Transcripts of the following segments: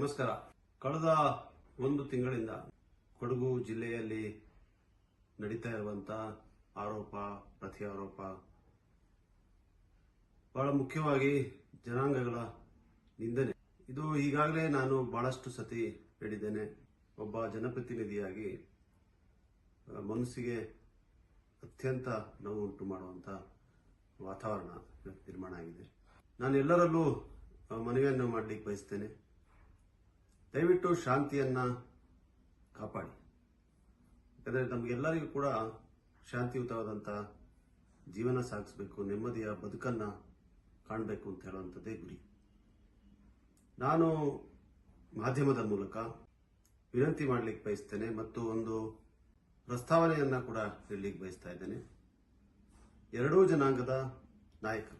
ನಮಸ್ಕಾರ. ಕಳೆದ ಒಂದು ತಿಂಗಳಿಂದ ಕೊಡಗು ಜಿಲ್ಲೆಯಲ್ಲಿ ನಡೀತಾ ಇರುವಂತ ಆರೋಪ, ಪ್ರತ್ಯಾರೋಪ ಬಹಳ ಮುಖ್ಯವಾಗಿ ಜನಾಂಗಗಳ ನಿಂದನೆ. ಇದು ಈಗಾಗಲೇ ನಾನು ಬಹಳಷ್ಟು ಸತಿ ಹೇಳಿದ್ದೇನೆ. ಒಬ್ಬ ಜನಪ್ರತಿನಿಧಿಯಾಗಿ ಮನಸ್ಸಿಗೆ ಅತ್ಯಂತ ನೋವು ಉಂಟು ಮಾಡುವಂತ ವಾತಾವರಣ ನಿರ್ಮಾಣ ಆಗಿದೆ. ನಾನು ಎಲ್ಲರಲ್ಲೂ ಮನವಿಯನ್ನು ಮಾಡಲಿಕ್ಕೆ ಬಯಸ್ತೇನೆ. ದಯವಿಟ್ಟು ಶಾಂತಿಯನ್ನ ಕಾಪಾಡಿ. ಯಾಕಂದರೆ ನಮಗೆಲ್ಲರಿಗೂ ಕೂಡ ಶಾಂತಿಯುತವಾದಂಥ ಜೀವನ ಸಾಗಿಸಬೇಕು, ನೆಮ್ಮದಿಯ ಬದುಕನ್ನ ಕಾಣಬೇಕು ಅಂತ ಹೇಳುವಂಥದ್ದೇ ಗುರಿ. ನಾನು ಮಾಧ್ಯಮದ ಮೂಲಕ ವಿನಂತಿ ಮಾಡಲಿಕ್ಕೆ ಬಯಸ್ತೇನೆ ಮತ್ತು ಒಂದು ಪ್ರಸ್ತಾವನೆಯನ್ನ ಕೂಡ ಹೇಳಲಿಕ್ಕೆ ಬಯಸ್ತಾ ಇದ್ದೇನೆ. ಎರಡೂ ಜನಾಂಗದ ನಾಯಕರು,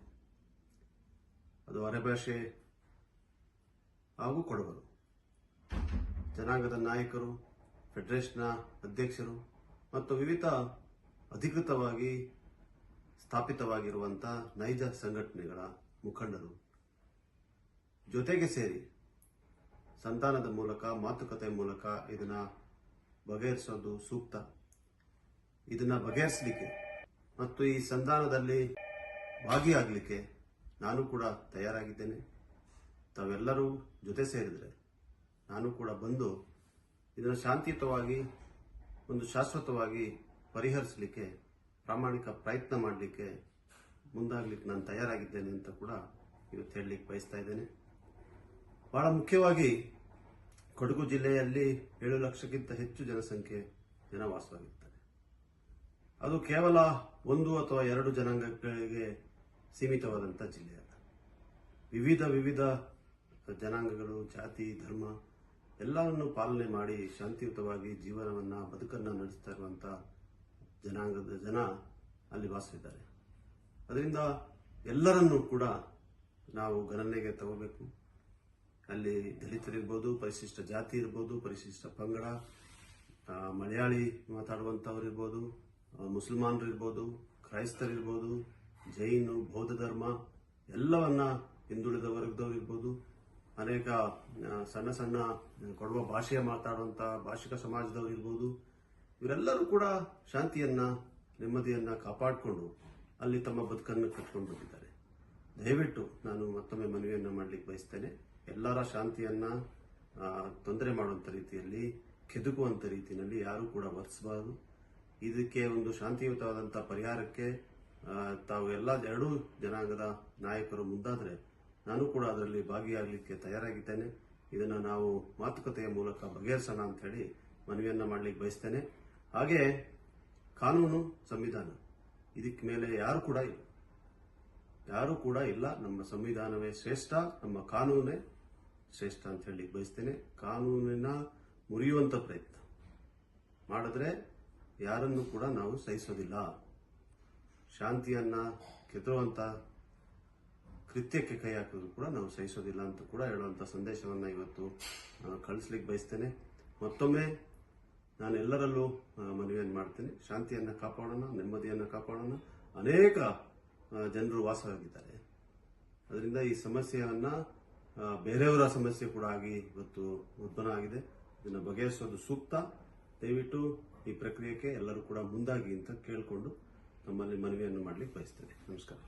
ಅದು ಅರೆಭಾಷೆ ಹಾಗೂ ಕೊಡವರು ಜನಾಂಗದ ನಾಯಕರು ಫೆಡರೇಷನ್ನ ಅಧ್ಯಕ್ಷರು ಮತ್ತು ವಿವಿಧ ಅಧಿಕೃತವಾಗಿ ಸ್ಥಾಪಿತವಾಗಿರುವಂಥ ನೈಜ ಸಂಘಟನೆಗಳ ಮುಖಂಡರು. ಜೊತೆಗೆ ಸೇರಿ ಸಂತಾನದ ಮೂಲಕ, ಮಾತುಕತೆ ಮೂಲಕ ಇದನ್ನ ಬಗೆಹರಿಸೋದು ಸೂಕ್ತ. ಇದನ್ನ ಬಗೆಹರಿಸಲಿಕ್ಕೆ ಮತ್ತು ಈ ಸಂಧಾನದಲ್ಲಿ ಭಾಗಿಯಾಗಲಿಕ್ಕೆ ನಾನು ಕೂಡ ತಯಾರಾಗಿದ್ದೇನೆ. ತಾವೆಲ್ಲರೂ ಜೊತೆ ಸೇರಿದರೆ ನಾನು ಕೂಡ ಬಂದು ಇದನ್ನು ಶಾಂತಿಯುತವಾಗಿ, ಒಂದು ಶಾಶ್ವತವಾಗಿ ಪರಿಹರಿಸಲಿಕ್ಕೆ, ಪ್ರಾಮಾಣಿಕ ಪ್ರಯತ್ನ ಮಾಡಲಿಕ್ಕೆ ಮುಂದಾಗಲಿಕ್ಕೆ ನಾನು ತಯಾರಾಗಿದ್ದೇನೆ ಅಂತ ಕೂಡ ಇವತ್ತು ಹೇಳಲಿಕ್ಕೆ ಬಯಸ್ತಾ ಇದ್ದೇನೆ. ಬಹಳ ಮುಖ್ಯವಾಗಿ ಕೊಡಗು ಜಿಲ್ಲೆಯಲ್ಲಿ ಏಳು ಲಕ್ಷಕ್ಕಿಂತ ಹೆಚ್ಚು ಜನಸಂಖ್ಯೆ ಜನ ವಾಸವಾಗಿರ್ತಾರೆ ಅದು ಕೇವಲ ಒಂದು ಅಥವಾ ಎರಡು ಜನಾಂಗಗಳಿಗೆ ಸೀಮಿತವಾದಂಥ ಜಿಲ್ಲೆಯಲ್ಲ ವಿವಿಧ ವಿವಿಧ ಜನಾಂಗಗಳು, ಜಾತಿ, ಧರ್ಮ ಎಲ್ಲವನ್ನು ಪಾಲನೆ ಮಾಡಿ ಶಾಂತಿಯುತವಾಗಿ ಜೀವನವನ್ನ ಬದುಕನ್ನ ನಡೆಸ್ತಾ ಇರುವಂತ ಜನಾಂಗದ ಜನ ಅಲ್ಲಿ ವಾಸವಿದ್ದಾರೆ ಅದರಿಂದ ಎಲ್ಲರನ್ನೂ ಕೂಡ ನಾವು ಗಣನೆಗೆ ತಗೋಬೇಕು. ಅಲ್ಲಿ ದಲಿತರಿರ್ಬೋದು ಪರಿಶಿಷ್ಟ ಜಾತಿ ಇರ್ಬೋದು, ಪರಿಶಿಷ್ಟ ಪಂಗಡ ಮಲಯಾಳಿ ಮಾತಾಡುವಂಥವ್ರಿರ್ಬೋದು ಮುಸಲ್ಮಾನರಿರ್ಬೋದು ಕ್ರೈಸ್ತರಿರ್ಬೋದು ಜೈನು, ಬೌದ್ಧ ಧರ್ಮ ಎಲ್ಲವನ್ನ ಹಿಂದುಳಿದ ವರ್ಗದವ್ರು ಇರ್ಬೋದು. ಅನೇಕ ಸಣ್ಣ ಸಣ್ಣ ಕೊಡುವ ಭಾಷೆಯ ಮಾತಾಡುವಂಥ ಭಾಷಿಕ ಸಮಾಜದವರು ಇರ್ಬೋದು. ಇವರೆಲ್ಲರೂ ಕೂಡ ಶಾಂತಿಯನ್ನ, ನೆಮ್ಮದಿಯನ್ನ ಕಾಪಾಡಿಕೊಂಡು ಅಲ್ಲಿ ತಮ್ಮ ಬದುಕನ್ನು ಕಟ್ಕೊಂಡು ಬಂದಿದ್ದಾರೆ ದಯವಿಟ್ಟು ನಾನು ಮತ್ತೊಮ್ಮೆ ಮನವಿಯನ್ನು ಮಾಡಲಿಕ್ಕೆ ಬಯಸ್ತೇನೆ. ಎಲ್ಲರ ಶಾಂತಿಯನ್ನ ತೊಂದರೆ ಮಾಡುವಂಥ ರೀತಿಯಲ್ಲಿ ಕೆದುಕುವಂಥ ರೀತಿಯಲ್ಲಿ ಯಾರೂ ಕೂಡ ವರ್ತಿಸಬಾರದು. ಇದಕ್ಕೆ ಒಂದು ಶಾಂತಿಯುತವಾದಂಥ ಪರಿಹಾರಕ್ಕೆ ತಾವು ಎಲ್ಲ ಎರಡೂ ಜನಾಂಗದ ನಾಯಕರು ಮುಂದಾದರೆ ನಾನು ಕೂಡ ಅದರಲ್ಲಿ ಭಾಗಿಯಾಗಲಿಕ್ಕೆ ತಯಾರಾಗಿದ್ದೇನೆ. ಇದನ್ನು ನಾವು ಮಾತುಕತೆಯ ಮೂಲಕ ಬಗೆಹರಿಸೋಣ ಅಂತ ಹೇಳಿ ಮನವಿಯನ್ನ ಮಾಡಲಿಕ್ಕೆ ಬಯಸ್ತೇನೆ. ಹಾಗೆ ಕಾನೂನು ಸಂವಿಧಾನ, ಇದಕ್ಕೆ ಮೇಲೆ ಯಾರು ಕೂಡ ಇಲ್ಲ. ಯಾರು ಕೂಡ ಇಲ್ಲ. ನಮ್ಮ ಸಂವಿಧಾನವೇ ಶ್ರೇಷ್ಠ, ನಮ್ಮ ಕಾನೂನೇ ಶ್ರೇಷ್ಠ ಅಂತ ಹೇಳಿ ಬಯಸ್ತೇನೆ. ಕಾನೂನಿನ ಮುರಿಯುವಂತ ಪ್ರಯತ್ನ ಮಾಡಿದ್ರೆ ಯಾರನ್ನು ಕೂಡ ನಾವು ಸಹಿಸೋದಿಲ್ಲ. ಶಾಂತಿಯನ್ನ ಕೆದರುವಂತ ಕೃತ್ಯಕ್ಕೆ ಕೈ ಹಾಕೋದು ಕೂಡ ನಾವು ಸಹಿಸೋದಿಲ್ಲ ಅಂತ ಕೂಡ ಹೇಳುವಂತ ಸಂದೇಶವನ್ನ ಇವತ್ತು ಕಳಿಸ್ಲಿಕ್ಕೆ ಬಯಸ್ತೇನೆ. ಮತ್ತೊಮ್ಮೆ ನಾನು ಎಲ್ಲರಲ್ಲೂ ಆ, ಮನವಿಯನ್ನು ಮಾಡ್ತೇನೆ. ಶಾಂತಿಯನ್ನ ಕಾಪಾಡೋಣ ನೆಮ್ಮದಿಯನ್ನ ಕಾಪಾಡೋಣ. ಅನೇಕ ಜನರು ವಾಸವಾಗಿದ್ದಾರೆ. ಅದರಿಂದ ಈ ಸಮಸ್ಯೆಯನ್ನ ಬೇರೆಯವರ ಸಮಸ್ಯೆ ಕೂಡ ಆಗಿ ಇವತ್ತು ಉತ್ಪನ್ನ ಆಗಿದೆ. ಇದನ್ನು ಬಗೆಹರಿಸೋದು ಸೂಕ್ತ. ದಯವಿಟ್ಟು ಈ ಪ್ರಕ್ರಿಯೆಗೆ ಎಲ್ಲರೂ ಕೂಡ ಮುಂದಾಗಿ ಅಂತ ಕೇಳಿಕೊಂಡು ನಮ್ಮಲ್ಲಿ ಮನವಿಯನ್ನು ಮಾಡಲಿಕ್ಕೆ ಬಯಸ್ತೇನೆ. ನಮಸ್ಕಾರ.